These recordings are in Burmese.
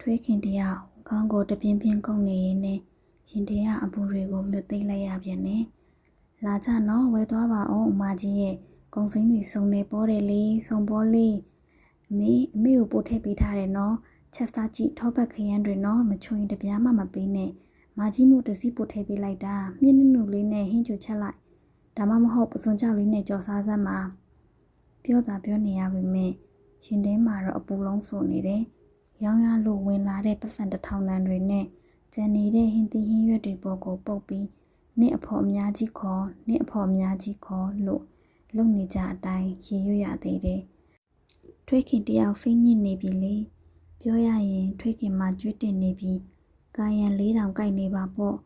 ထွေးခင်တယောက်ခေါင်းကိုတပြင်းပြင်းကုန်းနေရင်းနဲ့ရင်တရအပူတွေကိုမြုပ်သိမ့်လိုက်ရပြန်တယ်။လာကြနော်ဝဲသွားပါအောင်အမကြီးရဲ့ကုံစိမ့်တွေစုံနေပေါ်တယ်လေစုံပေါ်လေးအမေအမေကိုပို့ထည့်ပေးထားတယ်နော်ချက်စားကြည့်ထောပတ်ခရမ်းတွေနော်မချွင်တပြားမှမပေးနဲ့မကြီးမို့တစည်းပို့ထည့်ပေးလိုက်တာမြင့်နုနုလေးနဲ့ဟင်းချိုချက်လိုက်ဒါမှမဟုတ်ပစွန်ကြောက်လေးနဲ့ကြော်စားစမ်းပါပြောတာပြောနေရပါမယ်ရှင်တဲမှာတော့အပူလုံးစုံနေတယ် ရောင်းရလို့ဝင်လာတဲ့ပတ်စံတစ်ထောင်တန်တွေနဲ့ကျန်နေတဲ့ဟင်းသီးဟင်းရွက်တွေပေါ်ကိုပုတ်ပြီးနင့်အဖော်အများကြီးခေါ်နင့်အဖော်အများကြီးခေါ်လို့လုံနေကြအတိုင်းရေရွရသေးတယ်။ထွေးခင်တယောက်စိတ်ညစ်နေပြီလေ။ပြောရရင်ထွေးခင်မှာကျွတ်တင်နေပြီ။ကာယံလေးတောင်ကြိုက်နေပါပေါ့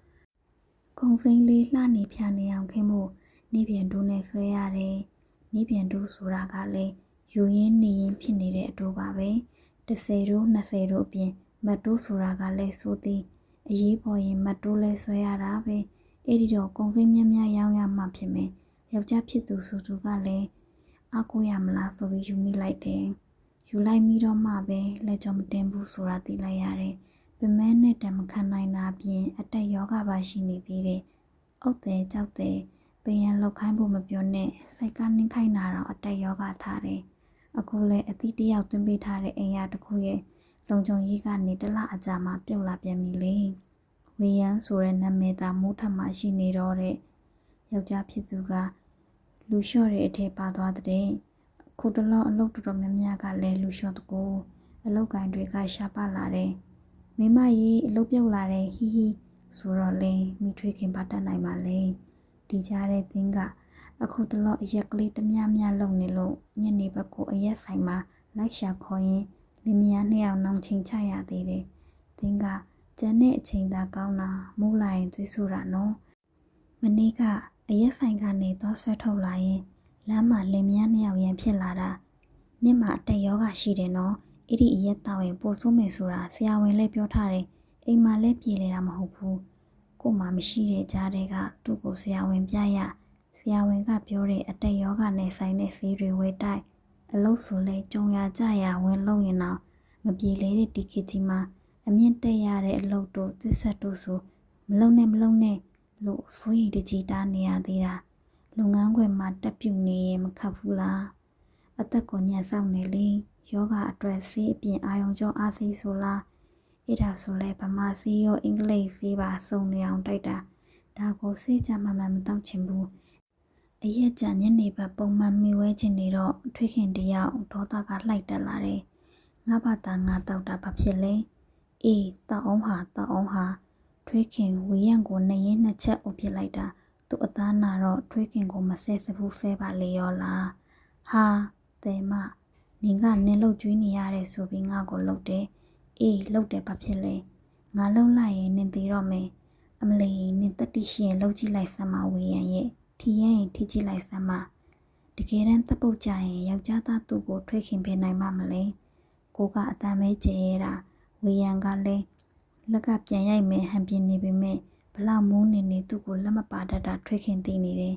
။ခုံစိမ့်လေးလှနေဖြာနေအောင်ခင်းဖို့နေပြန်တူးနဲ့ဆွဲရတယ်။နေပြန်တူးဆိုတာကလည်းယူရင်းနေရင်ဖြစ်နေတဲ့အတူပါပဲ။ 10တို့20တို့အပြင်မတ်တိုးဆိုတာကလည်းစိုးသေးအရေးပေါ်ရင်မတ်တိုးလဲဆွဲရတာပဲအဲ့ဒီတော့ကုံစိမ့်မြတ်မြတ်ရောင်းရမှဖြစ်မယ်ယောက်ျားဖြစ်သူဆိုသူကလည်းအကူရမလားဆိုပြီးယူမိလိုက်တယ်ယူလိုက်ပြီးတော့မှပဲလက်ကြောမတင်ဘူးဆိုတာသိလိုက်ရတယ်ပမဲနဲ့တံမခံနိုင်တာပြင်အတက်ယောဂပါရှိနေသေးတယ်အုတ်တယ်ကြောက်တယ်ပင်ရန်လောက်ခိုင်းဖို့မပြောနဲ့စိတ်ကနှင်းခိုင်းတာတော့အတက်ယောဂထားတယ် အခုလည်းအသီးတစ်ယောက်သွင်းပေးထားတဲ့အိမ်ရတစ်ခုရဲ့လုံခြုံရေးကနေတလအကြာမှပြုတ်လာပြန်ပြီလေဝေယန်းဆိုတဲ့နာမည်သာမိုးထမှရှိနေတော့တဲ့ယောက်ျားဖြစ်သူကလူလျှော့တဲ့အထက်ပါသွားတဲ့ခုတလောအလုပ်တော်တော်များများကလည်းလူလျှော့တကူအလုပ်ကိုင်တွေကရှားပါလာတယ်မိမကြီးအလုပ်ပြုတ်လာတယ်ဟီဟီဆိုတော့လေမိထွေးခင်ပါတတ်နိုင်ပါလေဒီကြားတဲ့သင်းက အခုတလော့အရက်ကလေးတမြမြလုံနေလို့ညနေဘက်ကိုအရက်ဆိုင်မှာလိုက်ရှာခေါ်ရင်လင်မယားနှစ်ယောက်နောင်ချိန်ချရသေးတယ်။သင်ကကျန်တဲ့အချိန်သာကောင်းတာမူးလာရင်သွေးဆူတာနော်။မနေ့ကအရက်ဆိုင်ကနေသွားဆွဲထုတ်လာရင်လမ်းမှာလင်မယားနှစ်ယောက်ရန်ဖြစ်လာတာ။နေ့မှာအတက်ယောဂရှိတယ်နော်။အဲ့ဒီအရက်တောက်ရင်ပို့ဆိုးမယ်ဆိုတာဆရာဝန်လည်းပြောထားတယ်။အိမ်မှာလည်းပြေလေတာမဟုတ်ဘူး။ကို့မှာမရှိတဲ့ကြားတွေကသူ့ကိုဆရာဝန်ပြရ။ ဆရာဝန်ကပြောတဲ့အတက်ယောဂနဲ့ဆိုင်တဲ့ဆေးတွေဝယ်တိုက်အလုတ်ဆိုလဲကြုံရကြရဝင်လုံးရင်တော့မပြေလေတဲ့ဒီခေတ်ကြီးမှာအမြင့်တက်ရတဲ့အလုတ်တို့သစ္ဆက်တို့ဆိုမလုံနဲ့မလုံနဲ့လို့ဆိုရင်တကြီးတားနေရသေးတာလုပ်ငန်းခွင်မှာတက်ပြုတ်နေရင်မခတ်ဘူးလားအသက်ကိုညံဆောင်နေလေယောဂအတွက်ဆေးအပြင်အာယုံကြောအားစိဆိုလားအဲ့ဒါဆိုလဲဗမာဆေးရောအင်္ဂလိပ်ဆေးပါစုံနေအောင်တိုက်တာဒါကိုဆေးကြမှမှမတော့ချင်ဘူး အရက်ကြညနေဘက်ပုံမှန်မိဝဲခြင်းနေတော့ထွေးခင်တယောက်ဒေါသကလှိုက်တက်လာတယ်။ငါဘာသာငါတောက်တာဘာဖြစ်လဲ။အေးတောက်အောင်ဟာတောက်အောင်ဟာထွေးခင်ဝီရန်ကိုနှစ်ရင်နှစ်ချက်အုပ်ပစ်လိုက်တာသူ့အသားနာတော့ထွေးခင်ကိုမဆဲစဘူးဆဲပါလေရောလား။ဟာတဲမနင်ကနင်လုတ်ကျွေးနေရတယ်ဆိုပြီးငါ့ကိုလုတ်တယ်။အေးလုတ်တယ်ဘာဖြစ်လဲ။ငါလုံလိုက်ရင်နင်သေးတော့မယ်။အမလီနင်တက်တိရှိရင်လုတ်ကြည့်လိုက်စမ်းမဝီရန်ရဲ့ ထီရင်ထိကြည့်လိုက်စမ်းမတကယ်တမ်းတပ်ပုတ်ကြရင်ယောက်ျားသားသူ့ကိုထွေးခင်ပေးနိုင်မှမလဲကိုကအတန်မဲကျဲရတာဝေယံကလည်းလက်ကပြန်ရိုက်မယ်ဟန်ပြင်းနေပေမဲ့ဘလောက်မူးနေနေသူ့ကိုလက်မပါတတ်တာထွေးခင်သိနေတယ်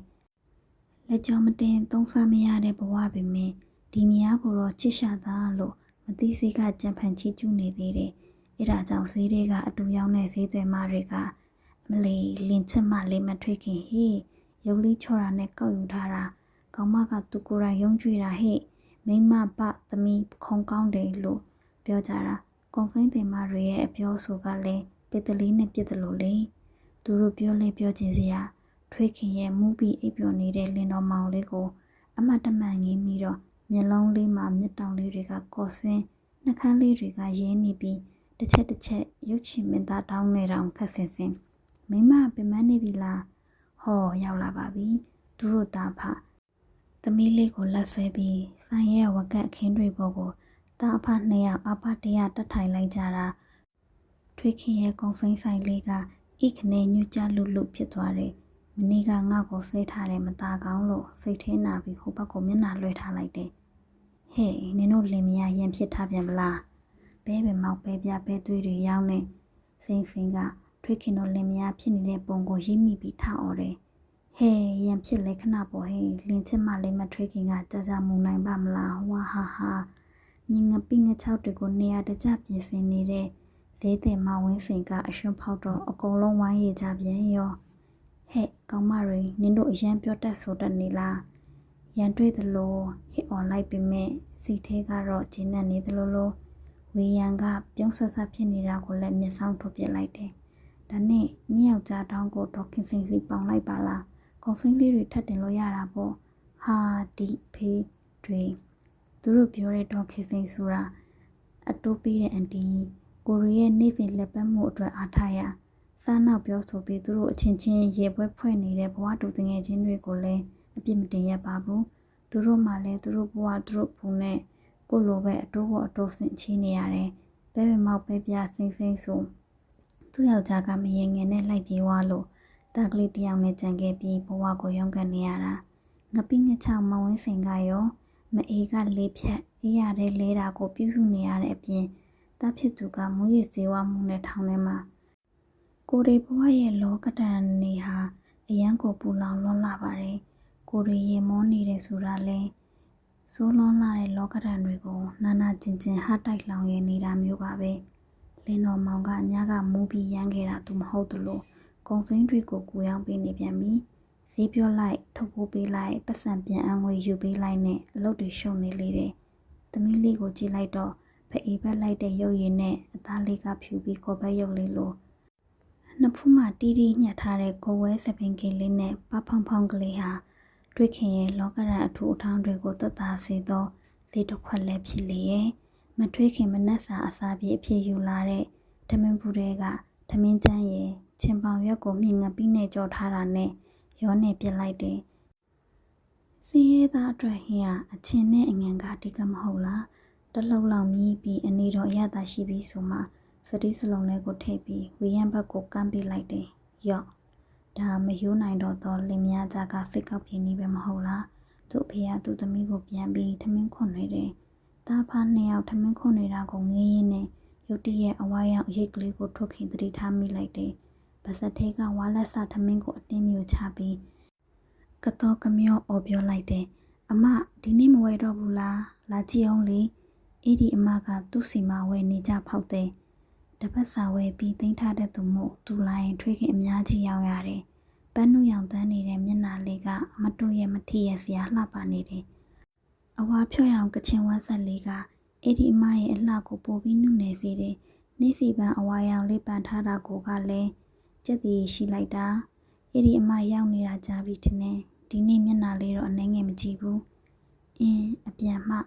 လက်ကြောမတင်သုံးစားမရတဲ့ဘဝပေမဲ့ဒီမယားကိုတော့ချစ်ရှာသားလို့မသိစိတ်ကကြံဖန်ချီကျူးနေသေးတယ်အဲ့ဒါကြောင့်ဈေးတွေကအတူရောက်တဲ့ဈေးသွဲမတွေကအမလီလင်ချစ်မလေးမထွေးခင်ဟေး ရုပ်လေးချော်တာနဲ့ကောက်ယူထားတာကောင်မကသူကိုယ်တိုင်ယုံကြည်တာဟဲ့မိမပသမီးခုံကောင်းတယ်လို့ပြောကြတာကွန်ဖိန်းတင်မတွေရဲ့အပြောဆိုကလည်းပစ်တလီနဲ့ပြစ်တယ်လို့လေသူတို့ပြောလဲပြောချင်စရာထွေးခင်ရဲ့မူးပြီးအိပ်ပျော်နေတဲ့လင်းတော်မောင်လေးကို အမတ်တမန်ငင်းပြီးတော့မျက်လုံးလေးမှာမျက်တောင်လေးတွေကကော်စင်းနှကန်းလေးတွေကရင်းနေပြီးတစ်ချက်တစ်ချက်ရုပ်ချင်မင်းသားတောင်းနေတောင်ခက်ဆင်ဆင်မိမပင်မနေပြီလား ဟောရောက်လာပါပြီသူတို့တာဖသမီးလေးကိုလက်ဆွဲပြီးဆိုင်ရဲ့ဝကက်အခင်းတွေပေါ်ကိုတာအဖနှစ်ယောက်အဖတရတက်ထိုင်လိုက်ကြတာထွေးခင်ရဲ့ကုံစိမ့်ဆိုင်လေးကဣခနဲ့ညွကြလူလူဖြစ်သွားတယ်မနေ့ကငါ့ကိုဆဲထားတယ်မသားကောင်းလို့စိတ်ထဲနာပြီးဟိုဘက်ကိုမျက်နှာလွှဲထားလိုက်တယ်ဟဲ့နင်တို့လင်မယားရန်ဖြစ်ထားပြန်မလားဘဲပဲမောက်ပဲပြပဲသွေးတွေရောင်းနေစိမ့်စိမ့်က ထွေးခင်တို့လင်မယားဖြစ်နေတဲ့ပုံကိုရိပ်မိပြီးထားអော်တယ်။ဟဲရန်ဖြစ်လဲခဏပေါ်ဟဲလင်းချစ်မလေးမထွေးခင်ကကြာကြာမူနိုင်ပါမလားဝါဟာဟာညီငပိငချောက်တွေကိုနေရာတကျပြင်ဆင်နေတဲ့လေးတင်မဝင်းစင်ကအရွှန်းဖောက်တော့အကုန်လုံးဝိုင်းရကြပြန်ရောဟဲ့ကောင်မတွေနင်တို့အရန်ပြောတတ်ဆိုတတ်နေလားရန်တွေ့သလိုဟစ်អော်လိုက်ပေမဲ့စိတ်ထဲကတော့ဂျင်းနဲ့နေသလိုလိုဝေယံကပြုံးဆက်ဆက်ဖြစ်နေတာကိုလည်းမျက်စောင်းထုတ်ပြလိုက်တယ် ဒါနဲ့ညယောက်ျားတောင်းကိုတော့ခင်စင်စီပေါင်လိုက်ပါလားကုံစင်းလေးတွေထပ်တင်လို့ရတာပေါ့ဟာဒီဖေးတွေသူတို့ပြောတဲ့တော့ခင်စင်ဆိုတာအတိုးပေးတဲ့အန်တီကိုရီးရဲ့နေ့စဉ်လက်ပတ်မှုအတွက်အားထားရစားနောက်ပြောဆိုပြီးသူတို့အချင်းချင်းရေပွဲဖွဲ့နေတဲ့ဘဝတူတငယ်ချင်းတွေကိုလည်းအပြစ်မတင်ရပါဘူးသူတို့မှလည်းသူတို့ဘဝသူတို့ဘူးနဲ့ကိုလိုပဲအတိုးပေါ်အတိုးဆင်ချနေရတယ်ပဲပဲမောက်ပဲပြစိမ့်စိမ့်ဆို သူ့ယောက်ျားကမရင်ငယ်နဲ့လိုက်ပြေးသွားလို့တာကလေးတယောက်နဲ့ကြံခဲ့ပြီးဘဝကိုရုန်းကန်နေရတာငပိငချောင်မဝင်းစင်ကရောမအေးကလေးဖြတ်အေးရတဲ့လဲတာကိုပြုစုနေရတဲ့အပြင်တာဖြစ်သူကမူရည်စေဝမှုနဲ့ထောင်ထဲမှာကိုရီဘဝရဲ့လောကဒဏ်နေဟာအရန်ကိုပူလောင်လွန်းလာပါတယ်ကိုရီရေမောနေတဲ့ဆိုတာလဲစိုးလွန်းလာတဲ့လောကဒဏ်တွေကိုနာနာကျင်ကျင်ဟတ်တိုက်လောင်ရနေတာမျိုးပါပဲ လင်းတော်မောင်ကညကမူးပြီးရမ်းခဲ့တာသူမဟုတ်သလိုကုံစိမ့်တွေကိုကိုရောင်းပေးနေပြန်ပြီဈေးပြောလိုက်ထုတ်ဖို့ပေးလိုက်ပတ်စံပြန်အငွေယူပေးလိုက်နဲ့အလုပ်တွေရှုံနေလေတယ်သမီးလေးကိုကြည့်လိုက်တော့ဖအေးဘက်လိုက်တဲ့ရုပ်ရည်နဲ့အသားလေးကဖြူပြီးခေါ်ဘက်ရုပ်လေးလိုနှစ်ဖူးမှတီးတီးညှက်ထားတဲ့ကိုဝဲစပင်ကလေးနဲ့ပဖောင်ဖောင်ကလေးဟာတွေ့ခင်ရဲ့လောကရန်အထူအထောင်းတွေကိုသက်သာစေသောဈေးတစ်ခွက်လည်းဖြစ်လေရဲ့ မထွေးခင်မနှက်စာအစာပြေအဖြစ်ယူလာတဲ့ထမင်းဘူးတွေကထမင်းချမ်းရဲ့ချင်းပေါင်ရွက်ကိုမြင်ငပြီးနဲ့ကြော်ထားတာနဲ့ရောနေပြစ်လိုက်တယ်စင်းရဲသားအတွက်ဟင်းကအချင်းနဲ့အငန်ကတိကမဟုတ်လားတလှုပ်လောက်မြည်ပြီးအနေတော်ရတာရှိပြီးဆိုမှစတိစလုံးလေးကိုထည့်ပြီးဝေယံဘက်ကိုကမ်းပေးလိုက်တယ်ရော့ဒါမယိုးနိုင်တော့သောလင်မယားကြကစိတ်ကောက်ပြင်းနေပဲမဟုတ်လားသူ့အဖေကသူ့သမီးကိုပြန်ပြီးထမင်းခွန်နေတယ် တာဖားနှစ်ယောက်ထမင်းခွန်နေတာကိုငေးရင်းနဲ့ရုတ်တရက်အဝါရောက်ရိတ်ကလေးကိုထုတ်ခင်တတိထားမိလိုက်တယ်ပါစက်ထဲကဝါလက်စထမင်းကိုအတင်းမျိုးချပြီးကတော့ကမျောအော်ပြောလိုက်တယ်အမဒီနေ့မဝဲတော့ဘူးလားလာကြည့်အောင်လေအဲ့ဒီအမကသူ့စီမဝဲနေကြဖောက်တယ်တပတ်စာဝဲပြီးသိမ်းထားတဲ့သူမို့သူလာရင်ထွေးခင်အများကြီးရောက်ရတယ်ပန်းနုရောင်တန်းနေတဲ့မျက်နှာလေးကမတို့ရဲ့မထီရဲ့စရာလှပနေတယ် အဝါဖြော့ရောင်ကချင်ဝမ်းဆက်လေးကအဲ့ဒီအမရဲ့အလှကိုပိုပြီးနုနယ်စေတယ်နေစီပန်းအဝါရောင်လေးပန်ထားတာကိုကလည်းကြက်တည်ရှိလိုက်တာအဲ့ဒီအမရောက်နေတာကြာပြီထင်တယ်ဒီနေ့မျက်နှာလေးတော့အနှဲငယ်မကြည့်ဘူးအင်းအပြန်မှ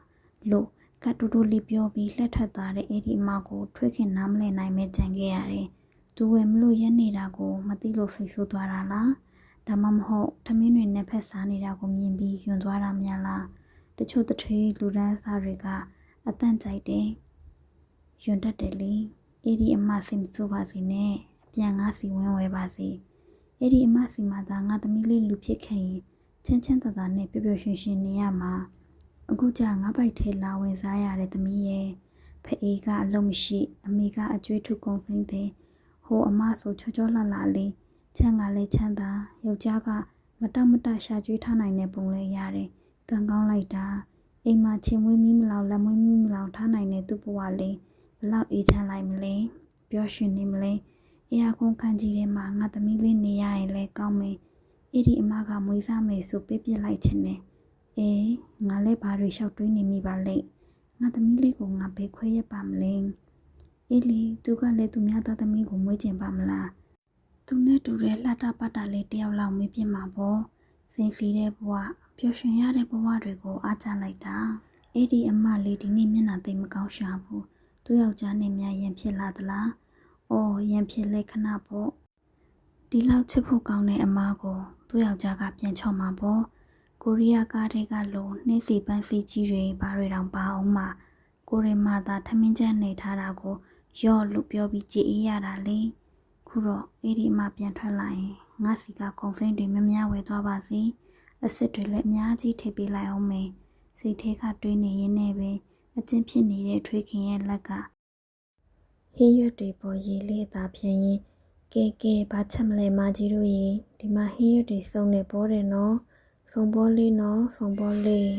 လို့ကတူတူလေးပြောပြီးလှက်ထက်သွားတဲ့အဲ့ဒီအမကိုထွေးခင်နားမလည်နိုင်မဲ့ကြံခဲ့ရတယ်သူဝယ်မလို့ရက်နေတာကိုမသိလို့စိတ်ဆိုးသွားတာလားဒါမှမဟုတ်ထမင်းတွေနဲ့ဖက်စားနေတာကိုမြင်ပြီးယွန်သွားတာများလား တချို့တထွေးလူဒန်းစားတွေကအတန့်ကြိုက်တယ်ယွန်တတ်တယ်လေအဲ့ဒီအမစိတ်မဆိုးပါစေနဲ့အပြန်ငါစီဝင်းဝဲပါစေအဲ့ဒီအမစီမှာသာငါသမီးလေးလူဖြစ်ခဲ့ရင်ချမ်းချမ်းသာသာနဲ့ပျော်ပျော်ရွှင်ရွှင်နေရမှာအခုကျငါးပိုက်ထဲလာဝင်စားရတဲ့သမီးရဲ့ဖအေးကအလုံးမရှိအမေကအကျွေးထုကုံစိမ့်တဲ့ဟိုအမဆိုချောချောလှလှလေးချမ်းကလေးချမ်းသာယောက်ျားကမတမတရှာကျွေးထားနိုင်တဲ့ပုံလေးရတယ် ကံကောင်းလိုက်တာအိမ်မှာချင်းမွေးမီးမလောက်လက်မွေးမီးမလောက်ထားနိုင်တဲ့သူ့ဘဝလေးဘလောက်အေးချမ်းလိုက်မလဲပျော်ရွှင်နေမလဲအရာကုန်ခန်းကြီးထဲမှာငါသမီးလေးနေရရင်လဲကောင်းမယ်အဲ့ဒီအမကမွေးစားမယ်ဆိုပြပြလိုက်ချင်တယ်အေးငါလည်းဘာတွေလျှောက်တွေးနေမိပါလိမ့်ငါသမီးလေးကိုငါဘယ်ခွဲရပါမလဲအေးလေသူကလည်းသူများသားသမီးကိုမွေးကျင်ပါမလားသူနဲ့တူတဲ့လှတာပတ်တာလေးတယောက်လောက်မေးပြမှာပေါ့စင်စီတဲ့ဘဝ ပျော်ရွှင်ရတဲ့ဘဝတွေကိုအားချလိုက်တာအဲ့ဒီအမလေးဒီနေ့မျက်နှာသိမ့်မကောင်းရှာဘူးသူယောက်ျားနဲ့များရင်ဖြစ်လာသလားအော်ရင်ဖြစ်လဲခဏပေါ့ဒီလောက်ချစ်ဖို့ကောင်းတဲ့အမားကိုသူ့ယောက်ျားကပြန်ချော့မှာပေါ့ကိုရီးယားကားတွေကလိုနှင်းစီပန်းစီကြီးတွေဘာတွေတောင်ပါအောင်မှာကိုရီမာသာထမင်းချက်နေထားတာကိုရော့လို့ပြောပြီးကြည်အေးရတာလေခုတော့အဲ့ဒီအမပြန်ထွက်လာရင်ငါစီကကုံစိမ့်တွေမများဝဲသွားပါစေ အစ်စ်တွေလည်းအများကြီးထိပ်ပေးလိုက်အောင်မေစိတ်ထဲကတွေးနေရင်းနဲ့ပဲအကျဉ်းဖြစ်နေတဲ့ထွေးခင်ရဲ့လက်ကဟင်းရွက်တွေပေါ်ရေလေးအသာဖြန်းရင်ကဲကဲဘာချက်မလဲမကြီးတို့ရေဒီမှာဟင်းရွက်တွေစုံနေပေါ်တယ်နော်စုံပေါ်လေးနော်စုံပေါ်လေး